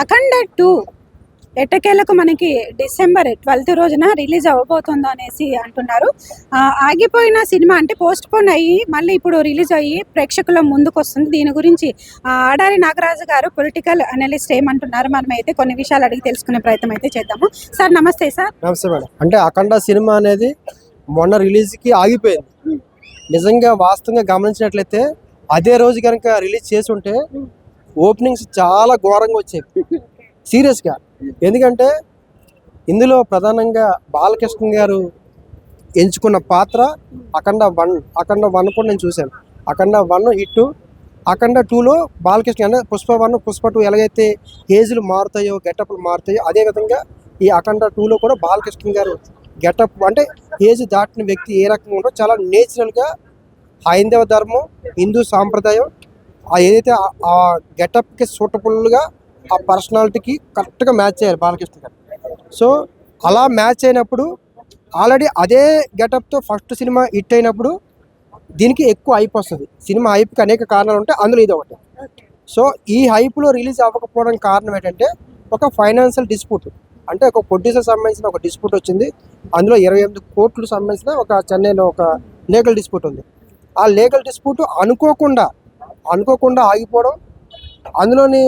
అఖండ two ఎట్టకేలకు మనకి December twelfth రోజున రిలీజ్ అవ్వబోతుందో అనేసి అంటున్నారు ఆగిపోయిన సినిమా అంటే పోస్ట్ పోన్ అయ్యి మళ్ళీ ఇప్పుడు రిలీజ్ అయ్యి ప్రేక్షకుల ముందుకు వస్తుంది దీని గురించి ఆడారి నాగరాజు గారు పొలిటికల్ అనలిస్ట్ ఏమంటున్నారు? మనం అయితే కొన్ని విషయాలు అడిగి తెలుసుకునే ప్రయత్నం అయితే చేద్దాము. సార్ నమస్తే సార్. నమస్తే మేడం. అంటే అఖండ సినిమా అనేది మొన్న రిలీజ్కి ఆగిపోయింది. నిజంగా వాస్తవంగా గమనించినట్లయితే అదే రోజు కనుక రిలీజ్ చేసి ఉంటే ఓపెనింగ్స్ చాలా ఘోరంగా వచ్చాయి. సీరియస్గా. ఎందుకంటే ఇందులో ప్రధానంగా బాలకృష్ణ గారు ఎంచుకున్న పాత్ర అఖండ వన్ అఖండ వన్ కూడా నేను చూశాను. అఖండ వన్ హిట్ అఖండ టూలో బాలకృష్ణ అంటే పుష్ప వన్ పుష్ప టూ ఎలాగైతే ఏజ్లు మారుతాయో గెటప్లు మారుతాయో అదే విధంగా ఈ అఖండ టూలో కూడా బాలకృష్ణ గారు గెటప్ అంటే ఏజ్ దాటిన వ్యక్తి ఏ రకంగా ఉండో చాలా నేచురల్గా హైందవ ధర్మం హిందూ సాంప్రదాయం ఆ ఏదైతే ఆ- గెటప్కి సూటబుల్గా ఆ పర్సనాలిటీకి కరెక్ట్గా మ్యాచ్ చేయాలి బాలకృష్ణ గారు. సో అలా మ్యాచ్ అయినప్పుడు ఆల్రెడీ అదే గెటప్తో ఫస్ట్ సినిమా హిట్ అయినప్పుడు దీనికి ఎక్కువ హైప్ వస్తుంది. సినిమా హైప్కి అనేక కారణాలు ఉంటాయి అందులో ఇది ఒకటి. సో ఈ హైప్లో రిలీజ్ అవ్వకపోవడానికి కారణం ఏంటంటే ఒక ఫైనాన్షియల్ డిస్ప్యూట్. అంటే ఒక ప్రొడ్యూసర్ సంబంధించిన ఒక డిస్ప్యూట్ వచ్చింది. అందులో ఇరవై ఎనిమిది కోట్లు సంబంధించిన ఒక చెన్నైలో ఒక లీగల్ డిస్ప్యూట్ ఉంది. ఆ లీగల్ డిస్ప్యూట్ అనుకోకుండా అనుకోకుండా ఆగిపోవడం అందులోని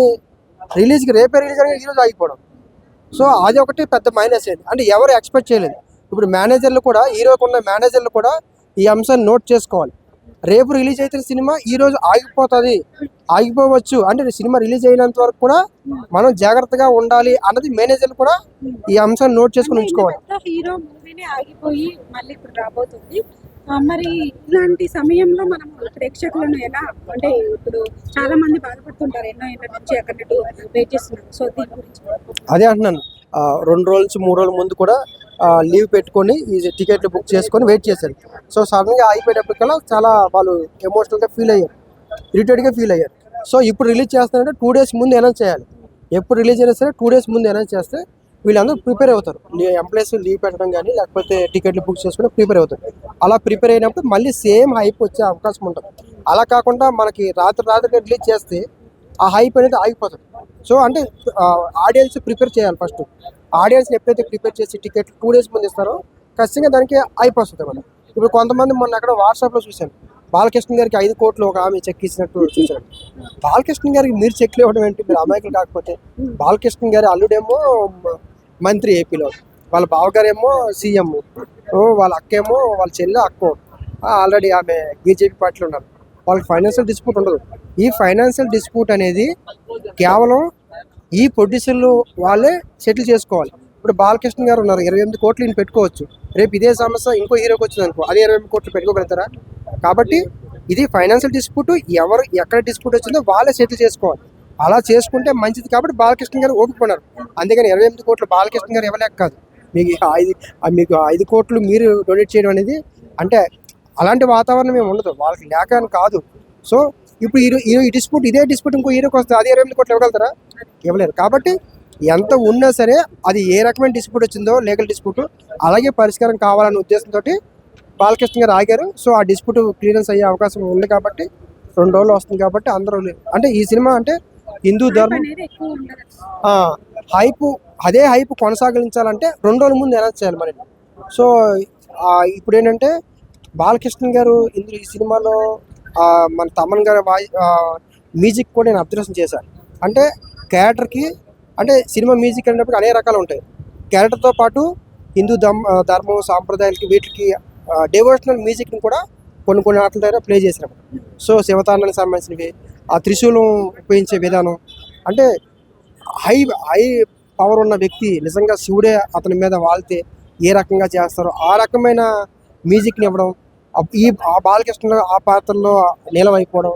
రిలీజ్కి రేపే రిలీజ్ అనేది ఈరోజు ఆగిపోవడం. సో అది ఒకటి పెద్ద మైనస్ అయింది. అంటే ఎవరు ఎక్స్పెక్ట్ చేయలేదు. ఇప్పుడు మేనేజర్లు కూడా హీరోకు ఉన్న మేనేజర్లు కూడా ఈ అంశాన్ని నోట్ చేసుకోవాలి. రేపు రిలీజ్ అయితే సినిమా ఈరోజు ఆగిపోతుంది. ఆగిపోవచ్చు. అంటే సినిమా రిలీజ్ అయినంత వరకు కూడా మనం జాగ్రత్తగా ఉండాలి అన్నది మేనేజర్లు కూడా ఈ అంశాన్ని నోట్ చేసుకుని ఉంచుకోవాలి. హీరో మూవీని ఆగిపోయి మళ్ళీ ఇప్పుడు రాబోతుంది. మరి ఇలాంటి సమయంలో మనం ప్రేక్షకులను ఎలా అంటే ఇప్పుడు చాలా మంది బాధపడుతుంటారు ఎన్నో ఎన్నో నుంచి అక్కడ వెయిట్ చేస్తున్నారు. సో దీని గురించి అదే అంటున్నాను. రెండు రోజుల నుంచి మూడు రోజుల ముందు కూడా లీవ్ పెట్టుకొని ఈ టికెట్లు బుక్ చేసుకొని వెయిట్ చేశారు. సో సడన్గా అయిపోయేటప్పటికల్లా చాలా వాళ్ళు ఎమోషనల్గా ఫీల్ అయ్యారు. ఇరిటేట్గా ఫీల్ అయ్యారు. సో ఇప్పుడు రిలీజ్ చేస్తారంటే టూ డేస్ ముందు అనౌన్స్ చేయాలి. ఎప్పుడు రిలీజ్ అయినా సరే టూ డేస్ ముందు అనౌన్స్ చేస్తే వీళ్ళందరూ ప్రిపేర్ అవుతారు. ఎంప్లాయీస్ లీవ్ పెట్టడం కానీ లేకపోతే టికెట్లు బుక్ చేసుకుని ప్రిపేర్ అవుతారు. అలా ప్రిపేర్ అయినప్పుడు మళ్ళీ సేమ్ హైప్ వచ్చే అవకాశం ఉంటుంది. అలా కాకుండా మనకి రాత్రి రాత్రి రిలీజ్ చేస్తే ఆ హైప్ అనేది ఆగిపోతుంది. సో అంటే ఆడియన్స్ ప్రిపేర్ చేయాలి ఫస్ట్. ఆడియన్స్ ఎప్పుడైతే ప్రిపేర్ చేసి టికెట్ టూ డేస్ ముందు ఇస్తారో ఖచ్చితంగా దానికి అయిపోతుంది మనం ఇప్పుడు కొంతమంది మొన్న అక్కడ వాట్సాప్లో చూశాను. బాలకృష్ణ గారికి ఐదు కోట్లు ఒక ఆమె చెక్ ఇచ్చినట్టు చూశాను బాలకృష్ణ గారికి మీరు చెక్లు ఇవ్వడం ఏంటి? మీరు అమాయకులు కాకపోతే. బాలకృష్ణ గారి అల్లుడేమో మంత్రి ఏపీలో. వాళ్ళ బావగారేమో సీఎం. వాళ్ళ అక్కేమో వాళ్ళ చెల్లె అక్కో. ఆల్రెడీ ఆమె బీజేపీ పార్టీలో ఉన్నారు. వాళ్ళకి ఫైనాన్షియల్ డిస్ప్యూట్ ఉండదు. ఈ ఫైనాన్షియల్ డిస్ప్యూట్ అనేది కేవలం ఈ ప్రొడ్యూసర్లు వాళ్ళే సెటిల్ చేసుకోవాలి. ఇప్పుడు బాలకృష్ణ గారు ఉన్నారు. ఇరవై ఎనిమిది కోట్లు ఈయన పెట్టుకోవచ్చు. రేపు ఇదే సమస్య ఇంకో హీరోకి వచ్చింది అనుకో అదే ఇరవై ఎనిమిది కోట్లు పెట్టుకోగలుగుతారా? కాబట్టి ఇది ఫైనాన్షియల్ డిస్ప్యూట్. ఎవరు ఎక్కడ డిస్ప్యూట్ వచ్చిందో వాళ్ళే సెటిల్ చేసుకోవాలి. అలా చేసుకుంటే మంచిది కాబట్టి బాలకృష్ణ గారు ఒప్పుకున్నారు అందుకని ఇరవై ఎనిమిది కోట్లు బాలకృష్ణ గారు ఇవ్వలేక కాదు. మీకు ఐదు మీకు ఐదు కోట్లు మీరు డొనేట్ చేయడం అనేది అంటే అలాంటి వాతావరణం ఏమి ఉండదు. వాళ్ళకి లేక అని కాదు. సో ఇప్పుడు ఈ ఈ- ఈ డిస్ప్యూట్ ఇదే డిస్ప్యూట్ ఇంకో హీరోకి వస్తే అది ఇరవై ఎనిమిది కోట్లు ఇవ్వగలుగుతారా? ఇవ్వలేరు. కాబట్టి ఎంత ఉన్నా సరే అది ఏ రకమైన డిస్ప్యూట్ వచ్చిందో లీగల్ డిస్ప్యూట్ అలాగే పరిష్కారం కావాలనే ఉద్దేశంతో బాలకృష్ణ గారు ఆగారు. సో ఆ డిస్ప్యూట్ క్లియరెన్స్ అయ్యే అవకాశం ఉంది కాబట్టి రెండు రోజులు వస్తుంది కాబట్టి అందరూ అంటే ఈ సినిమా అంటే హిందూ ధర్మం హైప్ అదే హైప్ కొనసాగించాలంటే రెండు రోజుల ముందు అనౌన్స్ చేయాలి మరి. సో ఇప్పుడు ఏంటంటే బాలకృష్ణ గారు ఇందులో ఈ సినిమాలో మన తమన్ గారి వాయి మ్యూజిక్ కూడా నేను అబ్జర్వేషన్ చేశాను. అంటే క్యారెక్టర్కి అంటే సినిమా మ్యూజిక్ అనేటప్పుడు అనేక రకాలు ఉంటాయి. క్యారెక్టర్తో పాటు హిందూ ధర్మ ధర్మం సాంప్రదాయాలకి వీటికి డివోషనల్ మ్యూజిక్ని కూడా కొన్ని కొన్ని ఆటల దగ్గర ప్లే చేశారు. సో శివతాండానికి సంబంధించినవి ఆ త్రిశూలం ఉపయోగించే విధానం. అంటే హై హై పవర్ ఉన్న వ్యక్తి నిజంగా శివుడే అతని మీద వాళ్తే ఏ రకంగా చేస్తారో ఆ రకమైన మ్యూజిక్ని ఇవ్వడం ఈ ఆ బాలకృష్ణ ఆ పాత్రలో నీలమైపోవడం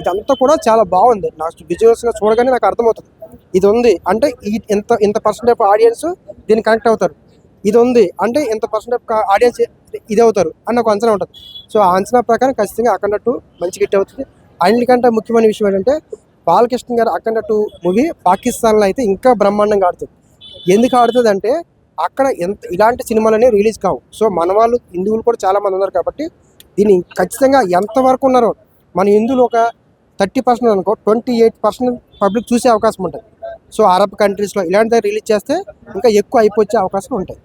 ఇదంతా కూడా చాలా బాగుంది. నాకు విజువల్స్గా చూడగానే నాకు అర్థమవుతుంది. ఇది ఉంది అంటే ఈ ఇంత ఇంత పర్సెంట్ ఆఫ్ ఆడియన్స్ దీన్ని కనెక్ట్ అవుతారు. ఇది ఉంది అంటే ఇంత పర్సెంట్ ఆఫ్ ఆడియన్స్ ఇది అవుతారు అని ఒక అంచనా ఉంటుంది. సో ఆ అంచనా ప్రకారం ఖచ్చితంగా అక్కడ మంచి గిట్ అవుతుంది. అన్నిటికంటే ముఖ్యమైన విషయం ఏంటంటే బాలకృష్ణ గారు అఖండ టూ మూవీ పాకిస్తాన్లో అయితే ఇంకా బ్రహ్మాండంగా ఆడుతుంది. ఎందుకు ఆడుతుంది అంటే అక్కడ ఎంత ఇలాంటి సినిమాలనే రిలీజ్ కావు. సో మన వాళ్ళు హిందువులు కూడా చాలా మంది ఉన్నారు కాబట్టి దీన్ని ఖచ్చితంగా ఎంతవరకు ఉన్నారో మన హిందువులు ఒక థర్టీ పర్సెంట్ అనుకో ట్వంటీ ఎయిట్ పర్సెంట్ పబ్లిక్ చూసే అవకాశం ఉంటుంది. సో అరబ్ కంట్రీస్లో ఇలాంటివి రిలీజ్ చేస్తే ఇంకా ఎక్కువ అయిపోచ్చే అవకాశం ఉంటాయి.